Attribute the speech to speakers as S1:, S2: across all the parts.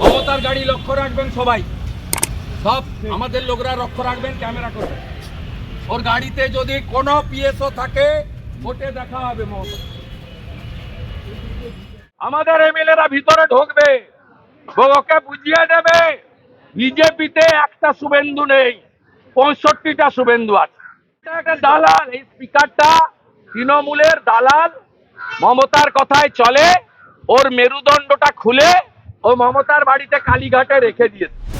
S1: মমতার গাড়ি লক্ষ্য রাখবেন সবাই। সব আমাদের লোকরা লক্ষ্য রাখবেন ক্যামেরা করবেন ওর গাড়িতে যদি কোনো পিএসও থাকে ভোটে দেখা হবে মমতা। আমাদের এমএলএরা ভিতরে ঢুকবে। ওকে বুঝিয়ে দেবে বিজেপিতে একটা শুভেন্দু নেই পঁয়ষট্টিটা শুভেন্দু আছে। একটা দালাল এই স্পিকারটা তৃণমূলের দালাল। মমতার কথায় চলে ওর মেরুদণ্ডটা খুলে ও মমতার বাড়িতে কালীঘাটে রেখে দিয়েছে।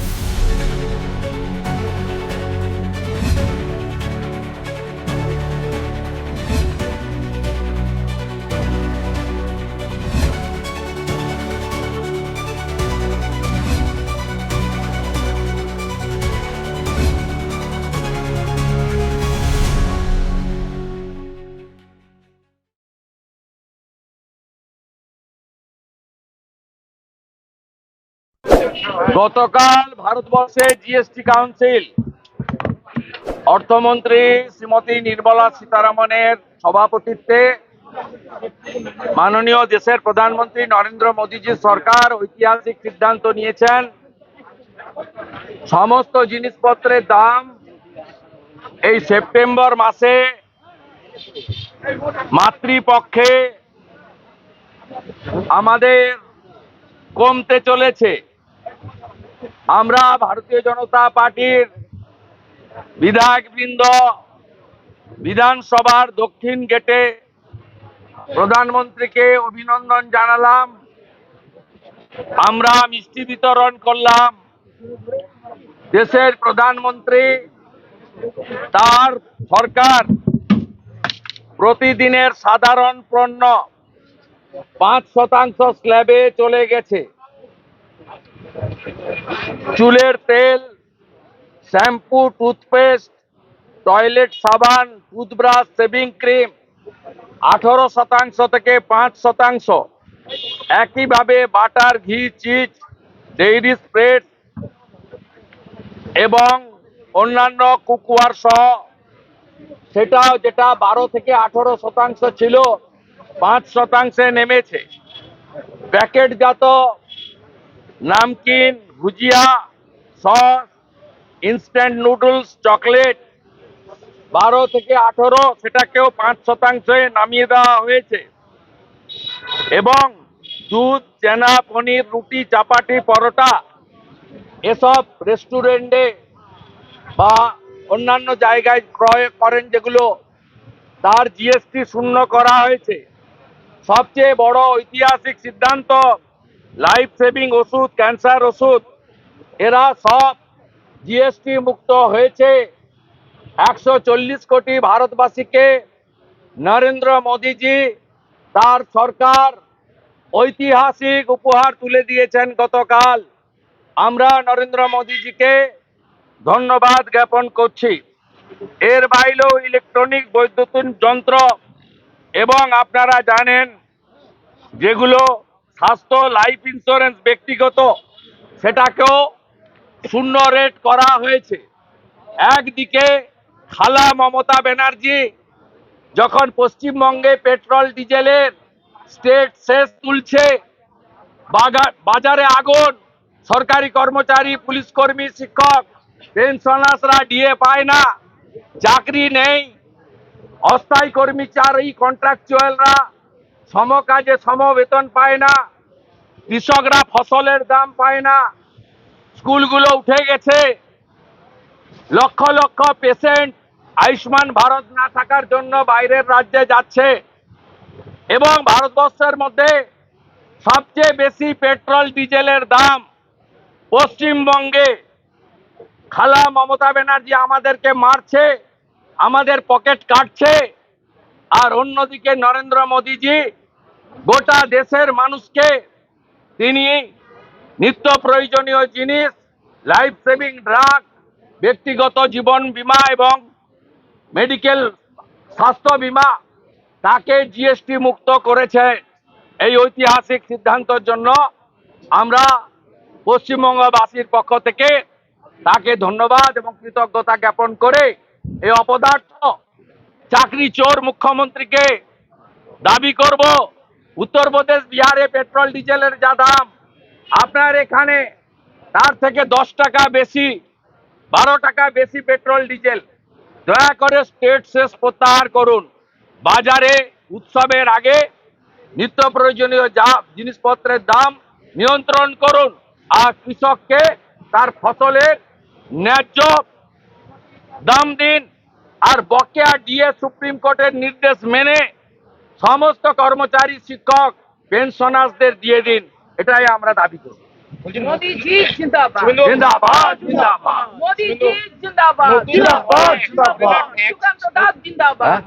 S1: গতকাল ভারতবর্ষে জিএসটি কাউন্সিল। অর্থমন্ত্রী শ্রীমতী নির্মলা সীতারামনের সভাপতিত্বে মাননীয় দেশের প্রধানমন্ত্রী নরেন্দ্র মোদীজি সরকার ঐতিহাসিক সিদ্ধান্ত নিয়েছেন। সমস্ত জিনিসপত্রের দাম এই সেপ্টেম্বর মাসে মাতৃপক্ষে আমাদের কমতে চলেছে। আমরা ভারতীয় জনতা পার্টির বিধায়কবৃন্দ, বিধানসভার দক্ষিণ গেটে প্রধানমন্ত্রীকে অভিনন্দন জানালাম। আমরা মিষ্টি বিতরণ করলাম। দেশের প্রধানমন্ত্রী, তার সরকার প্রতিদিনের সাধারণ পণ্য পাঁচ শতাংশ স্ল্যাবে চলে গেছে। চুলের তেল, শ্যাম্পু, টুথপেস্ট, টয়লেট সাবান, টুথব্রাশ, শেভিং ক্রিম, আঠারো শতাংশ থেকে পাঁচ শতাংশ। একইভাবে বাটার, ঘি, চিজ, ডেইরি স্প্রেড এবং অন্যান্য কুকুয়ার সহ সেটাও যেটা বারো থেকে আঠারো শতাংশ ছিল, পাঁচ শতাংশে নেমেছে। প্যাকেটজাত namkeen, bhujia, sauce instant noodles chocolate বারো থেকে আঠেরো, সেটাকেও পাঁচ শতাংশে নামিয়ে দেওয়া হয়েছে। এবং দুধ, চেনা, পনির, রুটি, চাপাটি, পরোটা এসব রেস্টুরেন্টে বা অন্যান্য জায়গায় ক্রয় করেন যেগুলো তার জিএসটি শূন্য করা হয়েছে। সবচেয়ে বড় ঐতিহাসিক সিদ্ধান্ত লাইফ সেভিং ওষুধ, ক্যান্সার ওষুধ, এরা সব জিএসটি মুক্ত হয়েছে। একশো চল্লিশ কোটি ভারতবাসীকে নরেন্দ্র মোদীজি তার সরকার ঐতিহাসিক উপহার তুলে দিয়েছেন গতকাল। আমরা নরেন্দ্র মোদীজিকে ধন্যবাদ জ্ঞাপন করছি। এর বাইরেও ইলেকট্রনিক বৈদ্যুতিন যন্ত্র এবং আপনারা জানেন যেগুলো স্বাস্থ্য লাইফ ইন্স্যুরেন্স ব্যক্তিগত, সেটাকেও শূন্য রেট করা হয়েছে। একদিকে খালা মমতা ব্যানার্জি যখন পশ্চিমবঙ্গে পেট্রোল, ডিজেলের স্টেট শেষ তুলছে বাজারে আগুন, সরকারি কর্মচারী, পুলিশ কর্মী, শিক্ষক পেনশনার্সরা ডিএ পায় না, চাকরি নেই, অস্থায়ী কর্মচারী কন্ট্রাকচুয়ালরা সমকাজে সম বেতন পায় না, কৃষকরা ফসলের দাম পায় না, স্কুলগুলো উঠে গেছে। লক্ষ লক্ষ পেশেন্ট আয়ুষ্মান ভারত না থাকার জন্য বাইরের রাজ্যে যাচ্ছে। এবং ভারতবর্ষের মধ্যে সবচেয়ে বেশি পেট্রোল, ডিজেলের দাম পশ্চিমবঙ্গে। খালা মমতা ব্যানার্জি আমাদেরকে মারছে, আমাদের পকেট কাটছে। আর অন্যদিকে নরেন্দ্র মোদীজি গোটা দেশের মানুষকে তিনি নিত্য প্রয়োজনীয় জিনিস লাইফ সেভিং ড্রাগ ব্যক্তিগত জীবন বীমা এবং মেডিকেল স্বাস্থ্য বীমা, তাকে জিএসটি মুক্ত করেছে। এই ঐতিহাসিক সিদ্ধান্তের জন্য আমরা পশ্চিমবঙ্গবাসীর পক্ষ থেকে তাকে ধন্যবাদ এবং কৃতজ্ঞতা জ্ঞাপন করে এই অপদার্থ চাকরি চোর মুখ্যমন্ত্রীকে দাবি করব। উত্তরপ্রদেশ বিহারে পেট্রোল, ডিজেলের যা দাম। আপনার এখানে তার থেকে দশ টাকা বেশি, বারো টাকা বেশি পেট্রোল, ডিজেল। দয়া করে স্টেট শেষ প্রত্যাহার করুন। বাজারে উৎসবের আগে নিত্য প্রয়োজনীয় যা জিনিসপত্রের দাম নিয়ন্ত্রণ করুন আর কৃষককে তার ফসলের ন্যায্য দাম দিন আর বকেয়া ডিএ সুপ্রিম কোর্টের নির্দেশ মেনে সমস্ত কর্মচারী শিক্ষক পেনশনার্সদের দিয়ে দিন। এটাই আমরা দাবি
S2: করব।
S1: হ্যাঁ,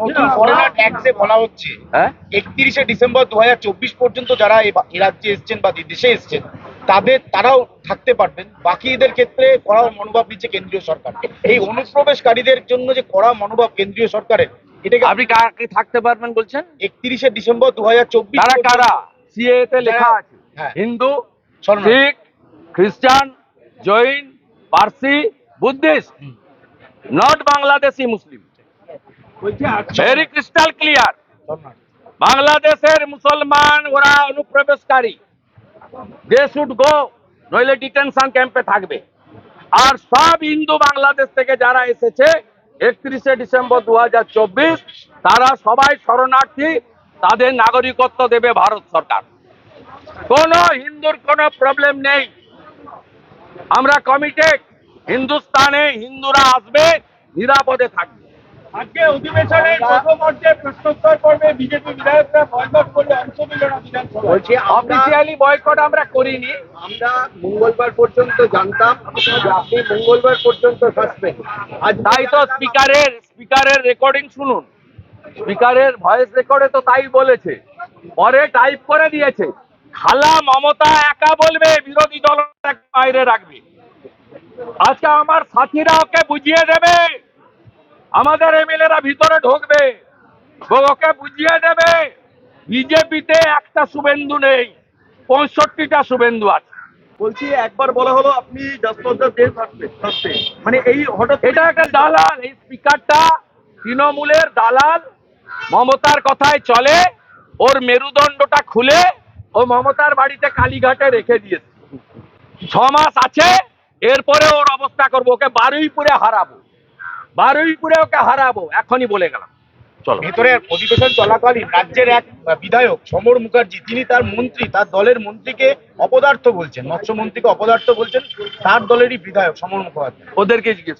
S1: হ্যাঁ?
S3: একত্রিশে ডিসেম্বর দু হাজার চব্বিশ পর্যন্ত যারা এই রাজ্যে এসছেন বা দেশে এসছেন তাদের তারাও থাকতে পারবেন। বাকিদের ক্ষেত্রে করা মনোভাব নিচ্ছে কেন্দ্রীয় সরকার এই অনুপ্রবেশকারীদের জন্য যে কড়া মনোভাব কেন্দ্রীয় সরকারের
S1: আপনি কাকে থাকতে পারবেন বলছেন?
S3: একত্রিশে ডিসেম্বর দু হাজার চব্বিশ
S1: কারা কারা? সিএ তে লেখা আছে।
S3: হ্যাঁ।
S1: হিন্দু শিখ খ্রিস্টান Jain Parsi Buddhist not Bangladeshi Muslim. Very crystal clear. বাংলাদেশের মুসলমান ওরা অনুপ্রবেশকারী। দে শুড গো নইলে ডিটেনশন ক্যাম্পে থাকবে। আর সব হিন্দু বাংলাদেশ থেকে যারা এসেছে একত্রিশে ডিসেম্বর দু হাজার চব্বিশ, তারা সবাই শরণার্থী, তাদের নাগরিকত্ব দেবে ভারত সরকার। কোন হিন্দুর কোনো প্রবলেম নেই। আমরা কমিটেড হিন্দুস্তানে হিন্দুরা আসবে, নিরাপদে থাকবে।
S4: আজকে অধিবেশনে প্রথম অর্ধে প্রশ্নোত্তর পর্বে বিজেপি বিধায়করা বয়কট করলে অংশ নিল না বিধানসভা
S5: বলছি
S1: অফিসিয়ালি বয়কট আমরা করিনি।
S5: আমরা মঙ্গলবার পর্যন্ত জানতাম যে আপনি মঙ্গলবার পর্যন্ত সাসপেন্ড। আর
S1: তাই তো স্পিকারের স্পিকারের রেকর্ডিং শুনুন। স্পিকারের ভয়েস রেকর্ডে তো তাই বলেছে। পরে টাইপ করে দিয়েছে। খালা মমতা একা বলবে বিরোধী দল বাইরে রাখবে। আজকে আমার সাথীরা ওকে বুঝিয়ে দেবে। আমাদের এমএলএরা ভিতরে ঢুকবে। ওকে বুঝিয়ে দেবে বিজেপিতে একটা শুভেন্দু নেই পঁয়ষট্টিটা শুভেন্দু আছে।
S5: বলছি একবার বলা হলো আপনি মানে এই হঠাৎ
S1: এটা একটা দালাল এই স্পিকারটা তৃণমূলের দালাল মমতার কথায় চলে ওর মেরুদণ্ডটা খুলে ও মমতার বাড়িতে কালীঘাটে রেখে দিয়েছে। ছ মাস আছে এরপরে ওর অবস্থা করব ওকে বারুইপুরে হারাবো। বারুইপুরে ওকে হারাবো এখনই বলে গেলাম। চলো।
S3: ভেতরে অধিবেশন চলাকালীন রাজ্যের এক বিধায়ক সমর মুখার্জি তিনি তার মন্ত্রী তার দলের মন্ত্রীকে অপদার্থ বলছেন মৎস্যমন্ত্রীকে অপদার্থ বলছেন তার দলেরই বিধায়ক সমর মুখোপাধ্যায়
S1: ওদেরকে জিজ্ঞেস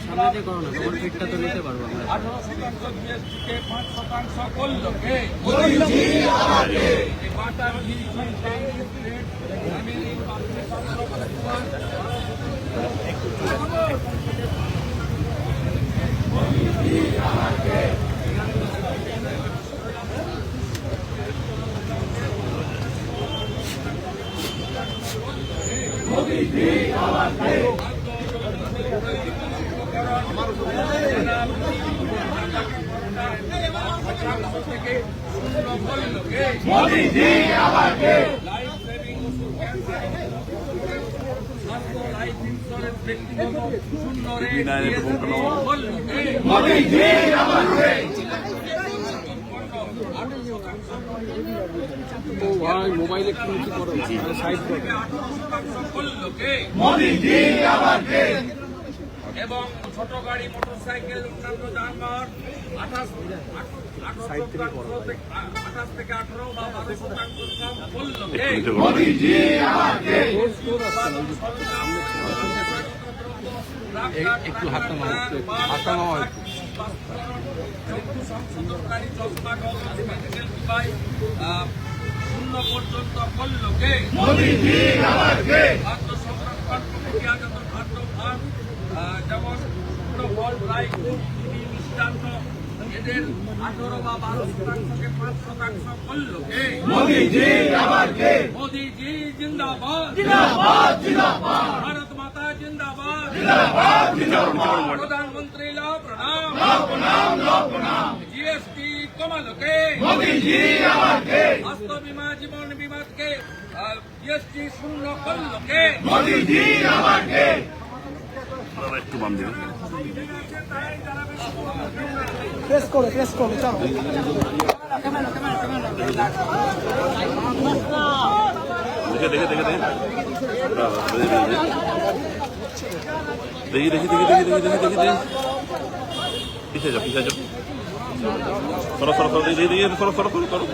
S6: সামনে করো না তোমার ফিটটা তো নিতে পারব আমরা
S4: আঠারো শতাংশ জিএসটিকে পাঁচ শতাংশ করল কে বাটার ঘি ঘি চাইনিজ রেট আমি এই পাঁচশো পাঁচশো থেকে শূন্য করল কে লাইফ সেভিং ওষুধ ক্যান্সার স্বাস্থ্য লাইফ ইন্স্যুরেন্স ব্যক্তিগত শূন্য রেট
S7: বিনা রেটে বুমটা নামাও
S4: করল কে এবং ছোট গাড়ি মোটরসাইকেল অন্যান্য যানবাহন আঠাশ আঠাশ থেকে আঠারো বা বারো শতাংশ কম করল। একটু হাতটা মারো হাতটা মারো সংশোধনকারী চশমা মেডিকেল ডিভাইস
S1: শূন্য পর্যন্ত করল কে খাদ্য সংরক্ষণ প্রক্রিয়াগত খাদ্য ভাগ আহ, যেমন কোনো ফল ফ্রুট চিনি মিষ্টান্ন এদের আঠারো বা বারো শতাংশকে পাঁচ শতাংশ করল। মোদীজি জিন্দাবাদ। ভারত মাতা জিন্দাবাদ। প্রধানমন্ত্রী লা প্রণাম। জিএসটি কমালোকে। স্বাস্থ্য বিমা জীবন বিমাকে জিএসটি শূন্য করলোকে।
S8: একটু বাম দিকে। দেখে দেখে দেখে দেখে। দাদা, দেখি দেখি দেখি। দেখি দেখি দেখি দেখি দেখি পিছিয়ে যাও পিছিয়ে যাও। সরো সরো সরো দেখি দেখি সরো সরো সরো সরো।